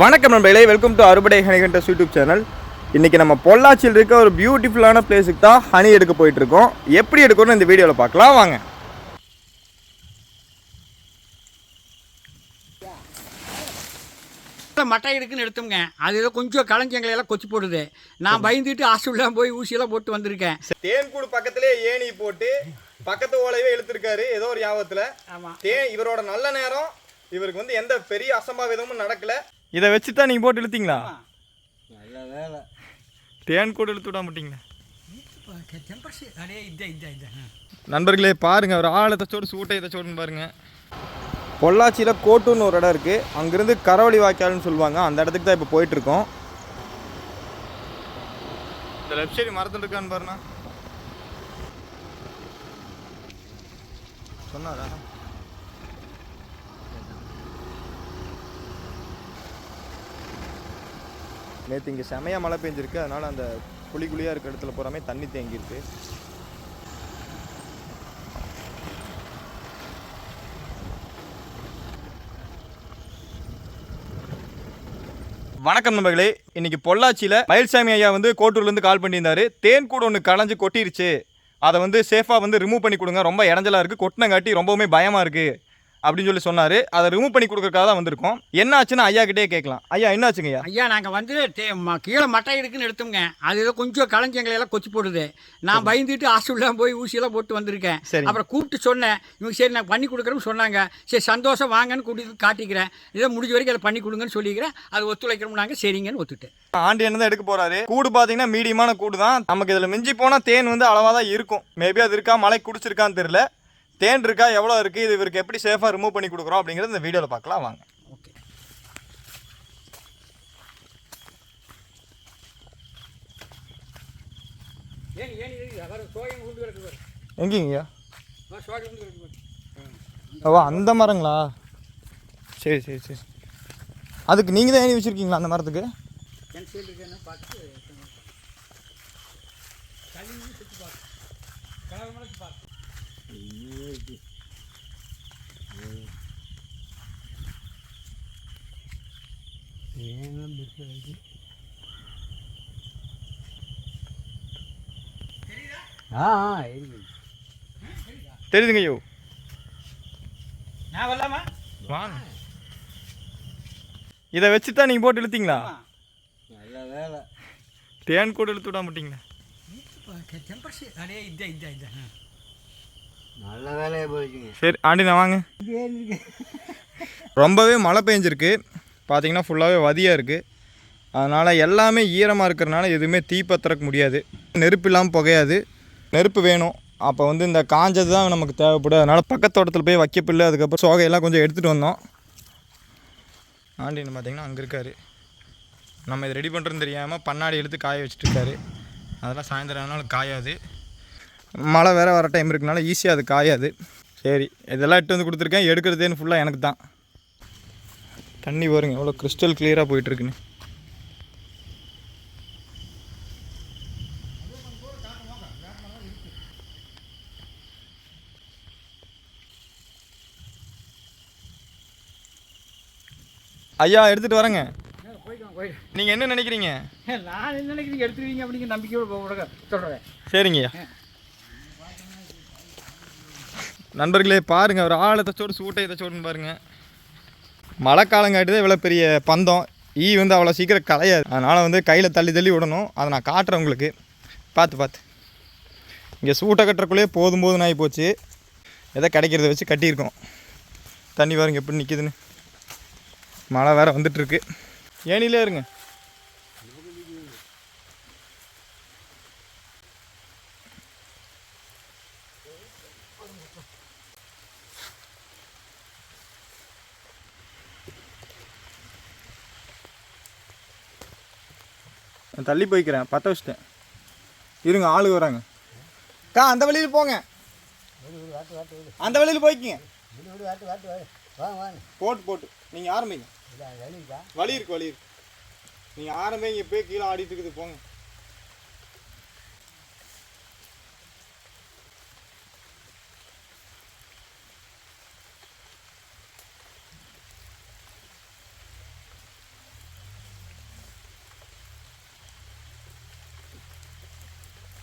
வணக்கம் நண்பர்களே welcome to அறுபடை ஹனிகண்டஸ் யூடியூப் சேனல். இன்றைக்கி நம்ம பொள்ளாச்சியில் இருக்க ஒரு பியூட்டிஃபுல்லான பிளேஸுக்கு தான் ஹனி எடுக்க போயிட்டு இருக்கோம் எப்படி எடுக்கணும்னு இந்த வீடியோவில் பார்க்கலாம் வாங்க. மட்டை இருக்குன்னு எடுத்தோங்க அது ஏதோ கொஞ்சம் களைஞ்சங்களை எல்லாம் கொச்சு போடுது. நான் பயந்துட்டு ஹாஸ்பிட்டலாம் போய் ஊசியெல்லாம் போட்டு வந்திருக்கேன். தேன்கூடு பக்கத்திலே ஏணி போட்டு பக்கத்து ஓலையே இழுத்துருக்காரு ஏதோ ஒரு ஞாபகத்தில் ஆமாம் தேன் இவரோட நல்ல நேரம். இவருக்கு வந்து எந்த பெரிய அசம்பாவிதமும் நடக்கல. இதை வச்சு தான் நீங்கள் போட்டு இழுத்தீங்களா? நல்ல வேலை. தேன் கூட இழுத்து விட மாட்டீங்களா? நண்பர்களே பாருங்க ஒரு ஆளை தச்சோடு சூட்டை தச்சோடுன்னு பாருங்க. பொள்ளாச்சியில் கோட்டூர்னு ஒரு இடம் இருக்குது அங்கேருந்து கரவழி வாய்க்கால்னு சொல்லுவாங்க. அந்த இடத்துக்கு தான் இப்போ போயிட்டுருக்கோம். இந்த லெஃப்ட் சைடு மரத்தில் இருக்கான்னு பாருண்ணா. சொன்னாரா? நேற்று இங்கே செமையாக மழை பெஞ்சிருக்கு. அதனால் அந்த குழி குழியாக இருக்கிற இடத்துல பூராமே தண்ணி தேங்கியிருக்கு. வணக்கம் நண்பர்களே. இன்னைக்கு பொள்ளாச்சியில் மயில்சாமி ஐயா வந்து கோட்டூர்லேருந்து கால் பண்ணியிருந்தாரு. தேன் கூட ஒன்று களைஞ்சு கொட்டிருச்சு. அதை வந்து சேஃபாக வந்து ரிமூவ் பண்ணி கொடுங்க. ரொம்ப இடஞ்சலாக இருக்குது கொட்டினங்காட்டி ரொம்பவுமே பயமாக இருக்குது அப்படின்னு சொல்லி சொன்னார். அதை ரிமூவ் பண்ணி கொடுக்கறதுக்காக தான் வந்திருக்கோம். என்ன ஆச்சுன்னு ஐயா கிட்டே கேட்கலாம். ஐயா என்ன ஆச்சுங்க ஐயா? ஐயா நாங்கள் வந்து கீழே மட்டை இருக்குன்னு எடுத்தோங்க அது ஏதோ கொஞ்சம் களைஞ்சங்களை எல்லாம் கொச்சு போடுது. நான் பயந்துட்டு ஹாஸ்பிட்டலாம் போய் ஊசியெல்லாம் போட்டு வந்திருக்கேன். சரி. அப்புறம் கூப்பிட்டு சொன்னேன். இவங்க சரி நான் பண்ணி கொடுக்குறேன்னு சொன்னாங்க. சரி சந்தோஷம் வாங்கன்னு கூட்டிட்டு காட்டிக்கிறேன். ஏதோ முடிஞ்ச வரைக்கும் அதை பண்ணி கொடுங்கன்னு சொல்லிக்கிறேன். அது ஒத்துழைக்கிறோம்னாங்க சரிங்கன்னு ஒத்துட்டேன். ஆண்டி என்ன தான் எடுக்க போறாரு? கூடு பார்த்தீங்கன்னா மீடியமான கூடு தான். நமக்கு இதில் மிஞ்சி போனால் தேன் வந்து அளவாக தான் இருக்கும். மேபி அது இருக்கா மழை குடிச்சிருக்கான்னு தெரியல. தேன் இருக்கா எவ்வளோ இருக்குது இது இவருக்கு எப்படி சேஃபாக ரிமூவ் பண்ணி கொடுக்குறோம் அப்படிங்கிறது இந்த வீடியோவில் பார்க்கலாம் வாங்க. ஓகே. எங்கேங்கய்யா? ஓ அந்த மரங்களா? சரி சரி சரி. அதுக்கு நீங்கள் தான் ஏணி வச்சுருக்கீங்களா அந்த மரத்துக்கு? பார்த்து ஆ இருக்கு தெரியுதுங்க ஐயோ நான் வரலாமா? வாங்க. இதை வச்சு தான் நீங்கள் போட்டு இழுத்தீங்களா? நல்ல வேலை. தேன் கூட இழுத்து விட மாட்டீங்களா டெம்பரேச்சர் அடே இந்த இந்த இந்த நல்ல வேலையை போயிடுச்சுங்க. சரி ஆண்டி நான் வாங்க. ரொம்பவே மழை பெஞ்சிருக்கு. பார்த்தீங்கன்னா ஃபுல்லாகவே வதியாக இருக்குது அதனால் எல்லாமே ஈரமாக இருக்கிறனால எதுவுமே தீ பத்திரக்க முடியாது. நெருப்பு இல்லாமல் புகையாது. நெருப்பு வேணும். அப்போ வந்து இந்த காஞ்சது தான் நமக்கு தேவைப்படும். அதனால் பக்கத்தோட்டத்தில் போய் வைக்கப்பில்லை. அதுக்கப்புறம் சோகையெல்லாம் கொஞ்சம் எடுத்துகிட்டு வந்தோம். ஆண்டின்னு பார்த்தீங்கன்னா அங்கே இருக்கார். நம்ம இது ரெடி பண்ணுறதுன்னு தெரியாமல் பண்ணாடி எடுத்து காய வச்சுட்டு இருக்காரு. அதெல்லாம் சாயந்தரம் ஆனாலும் காயாது. மழை வேற வர டைம் இருக்கனால ஈஸியாக அது காயாது. சரி இதெல்லாம் எட்டு வந்து கொடுத்துருக்கேன். எடுக்கிறதேன்னு ஃபுல்லாக எனக்கு தான். தண்ணி பாருங்க எவ்வளோ கிறிஸ்டல் கிளியராக போயிட்டுருக்குன்னு. ஐயா எடுத்துகிட்டு வரேங்க. நீங்கள் என்ன நினைக்கிறீங்க? நான் என்ன நினைக்கிறீங்க? எடுத்துருவீங்க அப்படிங்கிற நம்பிக்கையோட போக சொல்கிறேன் சரிங்கய்யா. நண்பர்களே பாருங்கள் ஒரு ஆளை தச்சோடு சூட்டை தச்சோடுன்னு பாருங்கள் மழை காலங்காட்டி தான் இவ்வளோ பெரிய பந்தம். ஈ வந்து அவ்வளோ சீக்கிரம் கலையாது அதனால் வந்து கையில் தள்ளி தள்ளி விடணும். அதை நான் காட்டுறேன் உங்களுக்கு. பார்த்து பார்த்து. இங்கே சூட்டை கட்டுறக்குள்ளேயே போதும் போதும் ஆகி போச்சு எதை கிடைக்கிறத வச்சு கட்டியிருக்கோம். தண்ணி பாருங்க எப்படி நிற்கிதுன்னு மழை வேறு வந்துட்டுருக்கு. ஏனிலே இருங்க. நான் தள்ளி போய்க்கிறேன். பற்ற வச்சிட்டேன். இருங்க ஆளுங்க வராங்க. அக்கா அந்த வழியில் போங்க. அந்த வழியில் போய்க்கிங்க. போட்டு போட்டு. நீங்கள் ஆரம்பிங்க. வழி இருக்கு வழி இருக்கு. நீங்கள் ஆரம்பிங்க இப்போயே கீழே ஆடிட்டு இருக்குது போங்க.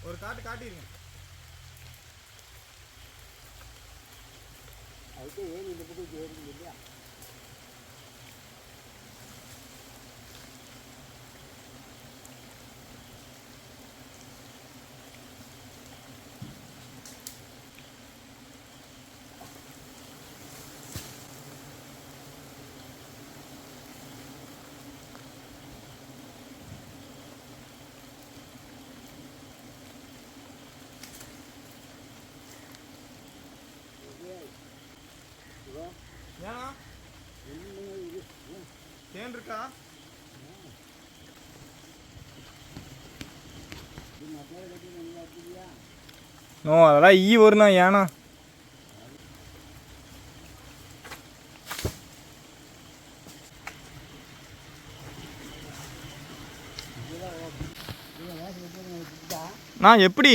ஒரு காட்டு காட்டிடுங்க அதுக்கு ஏறி இந்த பக்கம் ஏறி இல்லையா ஏன்னா தேன் இருக்கா? ஓ அதெல்லாம் ஈ வருண்ணா ஏன்னா நான் எப்படி?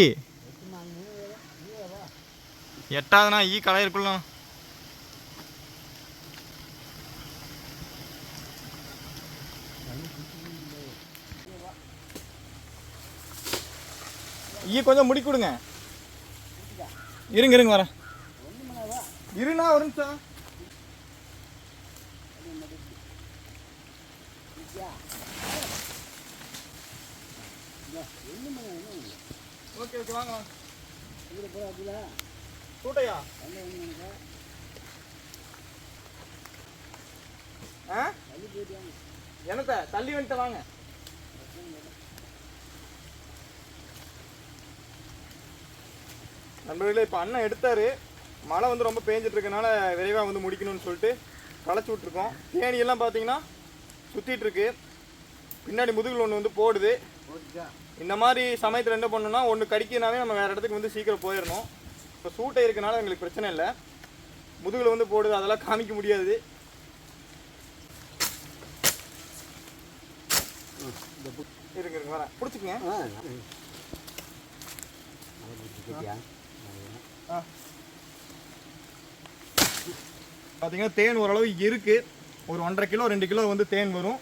எட்டாவதுண்ணா ஈ கலையிருக்குள்ள ஈ கொஞ்சம் முடி கொடுங்க. இருங்க இருங்க வரேன். இருண்ணா ஒரு நிமிஷம். ஓகே ஓகே வாங்க வாங்க. கூட்டையா ஆ? வாங்க என்னத்த தள்ளி வந்துட்டு வாங்க. நண்பர்களே இப்போ அண்ணன் எடுத்தாரு. மழை வந்து ரொம்ப பேஞ்சிட்டு இருக்கனால விரைவாக வந்து முடிக்கணும்னு சொல்லிட்டு களைச்சி விட்ருக்கோம் தேனியெல்லாம் பார்த்தீங்கன்னா சுற்றிட்டு இருக்கு பின்னாடி முதுகில் ஒன்று வந்து போடுது. இந்த மாதிரி சமயத்தில் என்ன பண்ணணும்னா ஒன்று கடிக்கினாவே நம்ம வேறு இடத்துக்கு வந்து சீக்கிரம் போயிடணும் இப்போ சூட்டை இருக்கனால எங்களுக்கு பிரச்சனை இல்லை. முதுகில் வந்து போடுது அதெல்லாம் காமிக்க முடியாது. இருங்க இருங்க வரேன். பிடிச்சிக்கங்க ஆ ம். அதை பிடிச்சிக்கிட்டியா? பார்த்தீங்கன்னா தேன் ஓரளவு இருக்குது ஒரு ஒன்றரை கிலோ ரெண்டு கிலோ வந்து தேன் வரும்.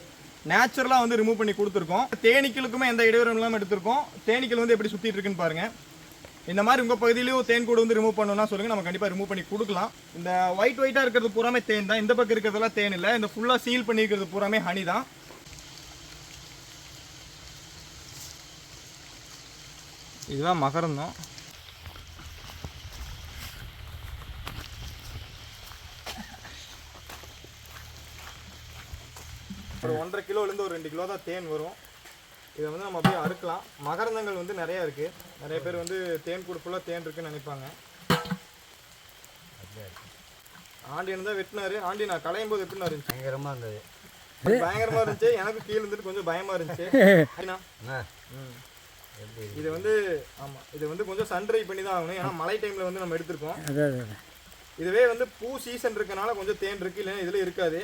நேச்சுரலாக வந்து ரிமூவ் பண்ணி கொடுத்துருக்கோம். தேனீக்களுக்குமே எந்த இடையூறும் இல்லாமல் எடுத்திருக்கோம். தேனீக்கள் வந்து எப்படி சுற்றிட்டு இருக்குன்னு பாருங்கள் இந்த மாதிரி உங்கள் பகுதியிலையும் தேன் கூடு வந்து ரிமூவ் பண்ணணும்னா சொல்லுங்கள் நம்ம கண்டிப்பாக ரிமூவ் பண்ணி கொடுக்கலாம். இந்த ஒயிட் ஒயிட்டாக இருக்கிறது பூராமே தேன் தான். இந்த பக்கம் இருக்கிறதெல்லாம் தேன் இல்லை. இந்த ஃபுல்லாக சீல் பண்ணியிருக்கிறது பூராமே ஹனி தான். இதுதான் மகரந்தம் ஒரு ஒன்றரை கிலோலேருந்து ஒரு ரெண்டு கிலோ தான் தேன் வரும். இதை வந்து நம்ம அப்படியே அறுக்கலாம். மகரந்தங்கள் வந்து நிறையா இருக்குது நிறைய பேர் வந்து தேன் கூடு ஃபுல்லாக தேன் இருக்குன்னு நினைப்பாங்க. ஆண்டியன் தான் வெட்டினாரு. ஆண்டி நான் களையும் போது இருந்துச்சு பயங்கரமாக இருந்தது பயங்கரமா இருந்துச்சு. எனக்கு கீழே இருந்துட்டு கொஞ்சம் பயமா இருந்துச்சு. இது வந்து ஆமா இது வந்து கொஞ்சம் சன்ட்ரை பண்ணி தான் ஆகணும். ஏன்னா மழை டைம்ல வந்து நம்ம எடுத்திருக்கோம். இதுவே வந்து பூ சீசன் இருக்கனால கொஞ்சம் தேன் இருக்கு இல்லைன்னா இதுல இருக்காது.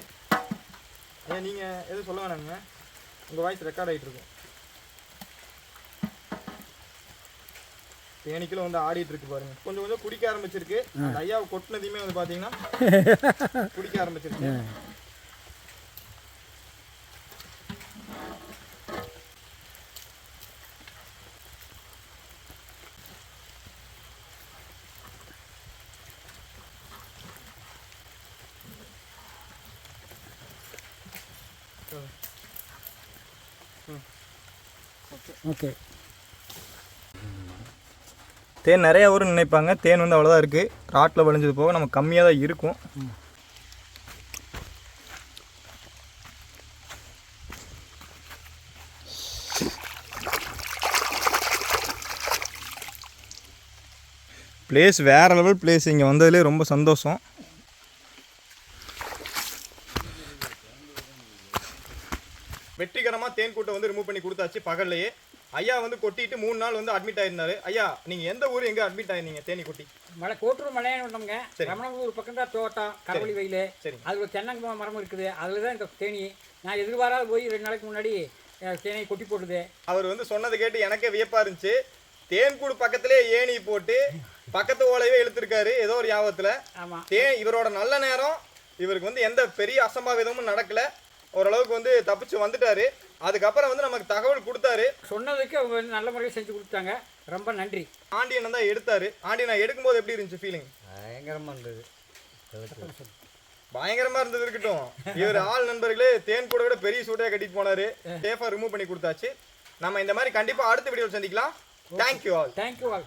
ஏன் நீங்க எதுவும் சொல்ல வேணாங்க உங்க வாய்ஸ் ரெக்கார்ட் ஆயிட்டு இருக்கும். தேனிக்கிலும் வந்து ஆடிட்டு இருக்கு பாருங்க. கொஞ்சம் கொஞ்சம் குடிக்க ஆரம்பிச்சிருக்கு. ஐயாவை கொட்டினதையுமே வந்து பாத்தீங்கன்னா குடிக்க ஆரம்பிச்சிருக்கு. ஓகே. தேன் நிறைய வரும்னு நினைப்பாங்க. தேன் வந்து அவ்வளோதான் இருக்குது ராட்டில் விளைஞ்சது போக நம்ம கம்மியாக தான் இருக்கும். பிளேஸ் வேறு லெவல் பிளேஸ் இங்கே வந்ததுலேயே ரொம்ப சந்தோஷம். வெற்றிகரமாக தேன் கூட்டை வந்து ரிமூவ் பண்ணி கொடுத்தாச்சு பகல்லையே. ஐயா வந்து கொட்டிட்டு மூணு நாள் வந்து அட்மிட் ஆயிருந்தாரு. ஐயா நீங்கள் எந்த ஊர் எங்கே அட்மிட் ஆயிருந்தீங்க தேனி கொட்டி? மழை கோட்டூர் சரி. ரமணபுரம் பக்கம் தான் தோட்டம் கடவுளி வயல். சரி. அது ஒரு தென்னங்க மரம் இருக்குது. அதில் தான் இந்த தேனி. நான் எதிர்பாராத போய் ரெண்டு நாளைக்கு முன்னாடி தேனியை கொட்டி போட்டுது. அவர் வந்து சொன்னதை கேட்டு எனக்கே வியப்பா இருந்துச்சு. தேன்கூடு பக்கத்திலே ஏணி போட்டு பக்கத்து ஓலையவே இழுத்துருக்காரு ஏதோ ஒரு ஞாபகத்துல ஆமாம் தேன் இவரோட நல்ல நேரம். இவருக்கு வந்து எந்த பெரிய அசம்பாவிதமும் நடக்கல. ஓரளவுக்கு வந்து தப்பிச்சு வந்துட்டாரு. அதுக்கப்புறம் வந்து நமக்கு தகவல் கொடுத்தாரு. சொன்னதுக்கு அவங்க வந்து நல்ல முறையில் செஞ்சு கொடுத்தாங்க ரொம்ப நன்றி. ஆண்டியன் தான் எடுத்தாரு. ஆண்டி நான் எடுக்கும்போது எப்படி இருந்துச்சு ஃபீலிங் பயங்கரமாக இருந்தது. பயங்கரமா இருந்தது இருக்கட்டும். இவர் ஆள் நண்பர்களே தேன் கூட விட பெரிய சூட்டையா கட்டிட்டு போனாரு. சேஃபா ரிமூவ் பண்ணி கொடுத்தாச்சு. நம்ம இந்த மாதிரி கண்டிப்பா அடுத்த வீடியோ சந்திக்கலாம். Thank you all thank you all